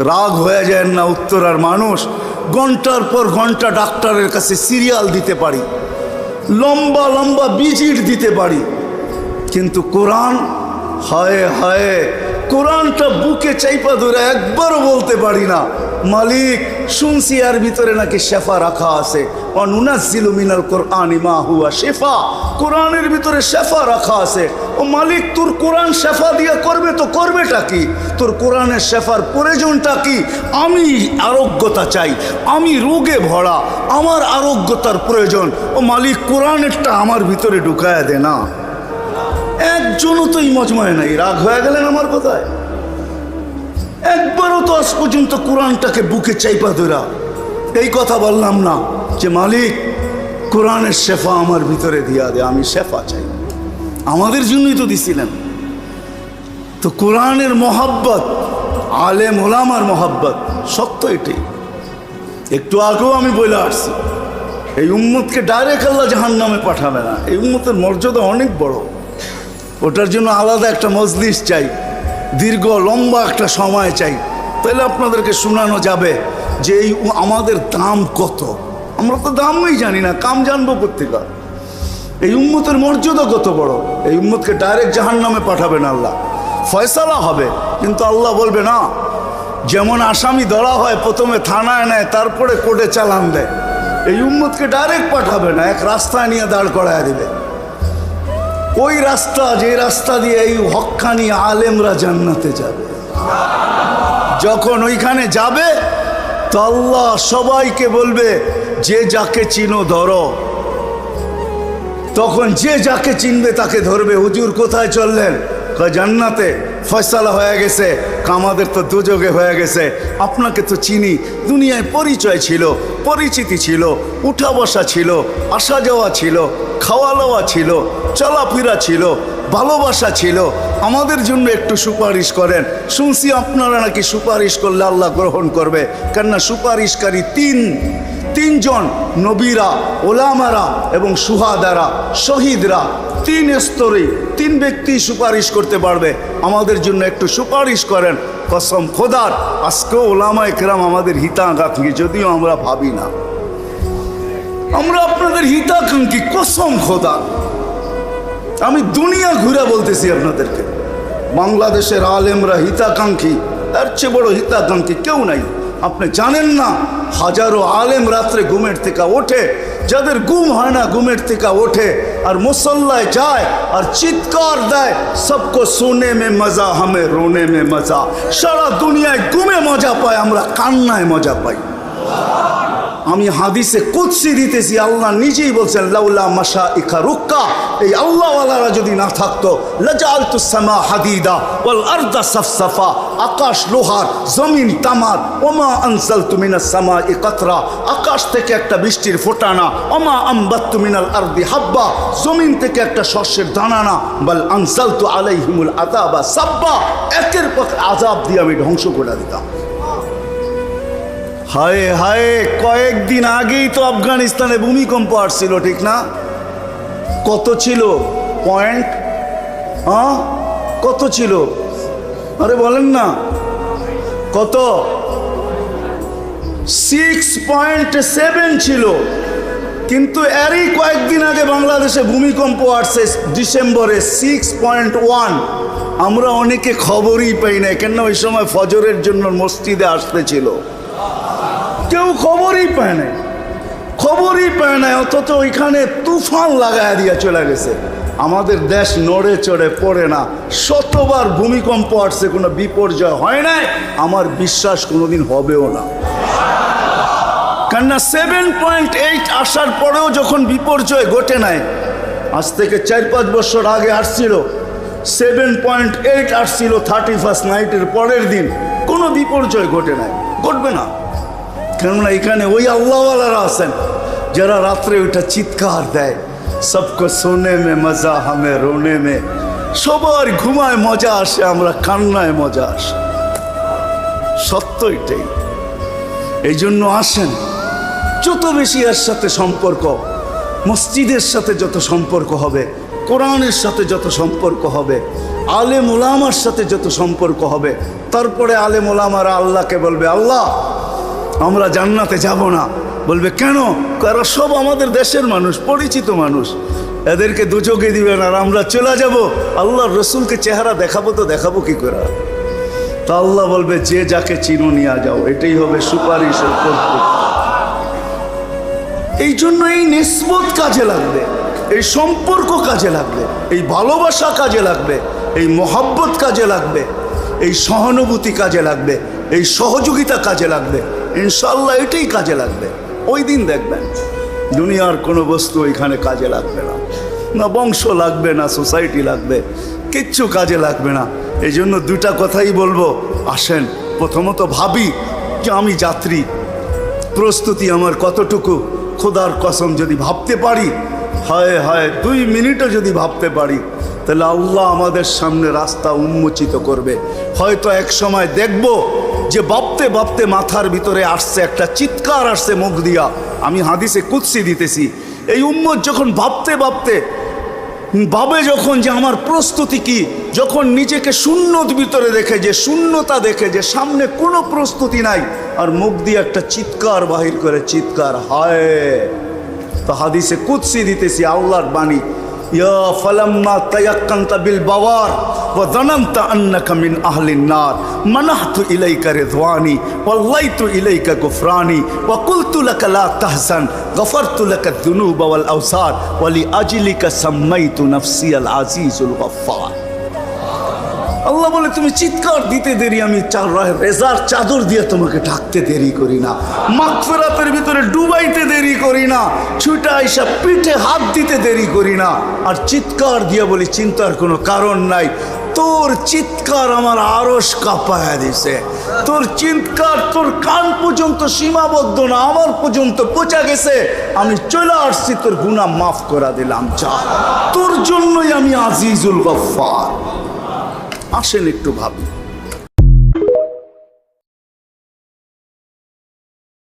রাগ হয়ে যায় না উত্তরার মানুষ। ঘণ্টার পর ঘণ্টা ডাক্তারের কাছে সিরিয়াল দিতে পারি। লম্বা লম্বা বিজিট দিতে পারি। কিন্তু কোরআন, হায় হায় কোরআনটা বুকে চাইপা ধরে একবারও বলতে পারি না। মালিক, শুনছি আর ভিতরে নাকি শেফা রাখা আছে। অনুনাজিলু মিনাল কোরআন মা হুয়া শেফা। কোরআনের ভিতরে শেফা রাখা আছে। ও মালিক, তোর কোরআন শেফা দিয়ে করবে তো করবেটা কি? তোর কোরআনের শেফার প্রয়োজনটা কি? আমি আরোগ্যতা চাই, আমি রোগে ভরা, আমার আরোগ্যতার প্রয়োজন। ও মালিক, কোরআনেরটা আমার ভিতরে ঢুকায় দে না। একজনও তো এই মজমায় নাই। রাগ হয়ে গেলেন আমার কথায়। একবারও তো আজ পর্যন্ত কোরআনটাকে বুকে চাইপা ধরা। এই কথা বললাম না যে, মালিক, কোরআনের শেফা আমার ভিতরে দিয়া দে, আমি শেফা চাই। আমাদের জন্যই তো দিছিলেন। তো কোরআনের মহাব্বত, আলেম ওলামার মহাব্বত সত্য এটাই। একটু আগেও আমি বলে আসছি, এই উম্মতকে ডাইরেক্ট আল্লাহ জাহান নামে পাঠাবে না। এই উম্মতের মর্যাদা অনেক বড়। ওটার জন্য আলাদা একটা মজলিস চাই, দীর্ঘ, লম্বা একটা সময় চাই। তাহলে আপনাদেরকে শোনানো যাবে যে এই আমাদের দাম কত। আমরা তো দামই জানি না, কাম জানব কোথেকা এই উম্মতের মর্যাদা কত বড়? এই উম্মতকে ডাইরেক্ট জাহান নামে পাঠাবেন আল্লাহ। ফয়সালা হবে, কিন্তু আল্লাহ বলবে না। যেমন আসামি ধরা হয়, প্রথমে থানায় নেয়, তারপরে কোর্টে চালান দেয়। এই উম্মতকে ডাইরেক্ট পাঠাবে না, এক রাস্তায় নিয়ে দাঁড় করায় দিবে। ওই রাস্তা, যে রাস্তা দিয়ে এই হক্কানি আলেমরা জান্নাতে যাবে। যখন ওইখানে যাবে, তো আল্লাহ সবাইকে বলবে, যে যাকে চিনো ধরো। তখন যে যাকে চিনবে তাকে ধরবে। হুজুর কোথায় চললেন? জান্নাতে। ফয়সালা হয়ে গেছে। আমাদের তো দুযোগে হয়ে গেছে। আপনাকে তো চিনি। দুনিয়ায় পরিচয় ছিল, পরিচিতি ছিল, উঠা বসা ছিল, আসা যাওয়া ছিল, খাওয়া দাওয়া ছিল, চলাফেরা ছিল, ভালোবাসা ছিল। আমাদের জন্য একটু সুপারিশ করেন। শুনছি আপনারা নাকি সুপারিশ করলে আল্লাহ গ্রহণ করবে। কেননা সুপারিশকারী তিন। তিনজন নবীরা, ওলামারা এবং সুহাদারা, শহীদরা, তিন স্তরে তিন ব্যক্তি সুপারিশ করতে পারবে। আমাদের জন্য একটু সুপারিশ করেন। কসম খোদার, আজকেও ওলামা একরাম আমাদের হিতাকাঙ্ক্ষী, যদিও আমরা ভাবি না। আমরা আপনাদের হিতাকাঙ্ক্ষী, কসম খোদা আমি দুনিয়া ঘুরে বলতেছি আপনাদেরকে। বাংলাদেশের আলেমরা হিতাকাঙ্ক্ষী, তার চেয়ে বড় হিতাকাঙ্ক্ষী কেউ নাই। আপনি জানেন না হাজারো আলেম রাত্রে ঘুমের থেকে ওঠে যাদের ঘুম হয় না ঘুমের থেকে ওঠে আর মুসল্লায় যায় আর চিৎকার দেয় সবকো সোনে মে মজা হামে রোনে মে মজা সারা দুনিয়ায় ঘুমে মজা পায় আমরা কান্নায় মজা পাই আমি হাদিসে কুৎসি দিতেছি, আল্লাহ নিজেই বলছেন, লাউলা মাসা ইখা রুক্কা, এই আল্লাহওয়ালারা যদি না থাকতো লাজালতু সামা হাদিদা ওয়াল আরদা সাফসাফা, আকাশ লোহার, জমিন তামার, ওমা আনসালতু মিনাস সামা ইকাতরা আকাশ থেকে একটা বৃষ্টির ফোটানা, ওমা আম্বাত্তু মিনাল আরদি হাব্বা, জমিন থেকে একটা শস্যের দানানা, বল আনসালতু আলাইহিমুল আযাবা সাব্বা, একের এক আযাব দিয়ে আমি ধ্বংস করে দিতাম। হায় হায়, কয়েকদিন আগেই তো আফগানিস্তানে ভূমিকম্প আসছিল, ঠিক না? কত ছিল? পয়েন্ট? হ্যাঁ কত ছিল? আরে বলেন না। কত? সিক্স পয়েন্ট সেভেন ছিল। কিন্তু এরই কয়েকদিন আগে বাংলাদেশে ভূমিকম্প আসছে ডিসেম্বরে সিক্স পয়েন্ট ওয়ান আমরা অনেকে খবরই পাই না কেন ওই সময় ফজরের জন্য মসজিদে আসতেছিল কেউ খবরই পায় নাই। খবরই পায় নাই, অথচ ওইখানে তুফান লাগায় দিয়ে চলে গেছে। আমাদের দেশ নড়ে চড়ে পড়ে না। শতবার ভূমিকম্প আসছে, কোনো বিপর্যয় হয় নাই। আমার বিশ্বাস কোনোদিন হবেও না। কেননা সেভেন পয়েন্ট এইট আসার পরেও যখন বিপর্যয় ঘটে নাই, আজ থেকে চার পাঁচ বছর আগে আসছিল। সেভেন পয়েন্ট এইট আসছিল থার্টি ফার্স্ট নাইটের পরের দিন। কোনো বিপর্যয় ঘটে নাই। ঘটবে না। কেননা এখানে ওই আল্লাহওয়ালারা আছেন, যারা রাত্রে ওইটা চিৎকার দেয়। সবকে শোনে মে, মজা হামে, রোনে মে। সবার ঘুমায় মজা আসে, আমরা কান্নায় মজা আসে। সত্য এটাই। এই জন্য আসেন। যত বেশি এর সাথে সম্পর্ক, মসজিদের সাথে যত সম্পর্ক হবে, কোরআনের সাথে যত সম্পর্ক হবে আলে মোলামার সাথে যত সম্পর্ক হবে, তারপরে আলেম ওলামারা আল্লাহকে বলবে, আল্লাহ আমরা জান্নাতে যাব না। বলবে, কেন? কারা সব আমাদের দেশের মানুষ, পরিচিত মানুষ। এদেরকে দুচোখে দিবেন আর আমরা চলে যাব। আল্লাহর রসুলকে চেহারা দেখাবো তো দেখাবো কি করে? তা আল্লাহ বলবে, যে যাকে চিনো নিয়ে যাও, এটাই হবে সুপারিশের কর্তব্য এই জন্য এই নিসবত কাজে লাগবে, এই সম্পর্ক কাজে লাগবে, এই ভালোবাসা কাজে লাগবে, এই মহাব্বত কাজে লাগবে, এই সহানুভূতি কাজে লাগবে, এই সহযোগিতা কাজে লাগবে। ইনশাল্লাহ এটাই কাজে লাগবে। ওই দিন দেখবেন, দুনিয়ার কোনো বস্তু ওইখানে কাজে লাগবে না। না বংশ লাগবে, না সোসাইটি লাগবে, কিচ্ছু কাজে লাগবে না। এই জন্য দুটা কথাই বলব, আসেন, প্রথমত ভাবি যে আমি যাত্রী। প্রস্তুতি আমার কতটুকু, খোদার কসম যদি ভাবতে পারি, হায় হায়, দুই মিনিটও যদি ভাবতে পারি, তাহলে আল্লাহ আমাদের সামনে রাস্তা উন্মোচিত করবে। হয়তো এক সময় দেখব যে ভাবতে ভাবতে মাথার ভিতরে আসছে একটা চিৎকার, আসছে মুখ দিয়া। আমি হাদিসে কুৎসি দিতেছি। এই উম্মত যখন ভাবতে ভাবতে, ভাবে যখন যে আমার প্রস্তুতি কি, যখন নিজেকে শূন্যর ভিতরে দেখে, যে শূন্যতা দেখে, যে সামনে কোনো প্রস্তুতি নাই, আর মুখ দিয়ে একটা চিৎকার বাহির করে, চিৎকার, হায়! তো হাদিসে কুৎসি দিতেছি আল্লাহর বাণী। يا فلما تيقنت بالبوار وظننت أنك من أهل النار منحت إليك رضواني والليت إليك غفراني وقلت لك لا تحزن غفرت لك الذنوب والأوسار ولأجلك سميت نفسي العزيز الغفار. আল্লাহ বলে, তুমি চিৎকার দিতে দেরি, আমি চার রেজার চাদর দিয়ে তোমাকে ঢাকতে দেরি করি না। মাগফিরাতের ভিতরে ডুবাইতে দেরি করি না। ছুটা আইসা পিঠে হাত দিতে দেরি করি না। আর চিৎকার দিয়ে বলি, চিন্তার কোনো কারণ নাই। তোর চিৎকার আমার আরস কাঁপায়া দিছে। তোর চিৎকার তোর কান পর্যন্ত সীমাবদ্ধ না, আমার পর্যন্ত পচা গেছে। আমি চলে আসছি, তোর গুণা মাফ করা দিলাম, যা। তোর জন্যই আমি আজিজুল গফ্ফার। আসেন একটু ভাবি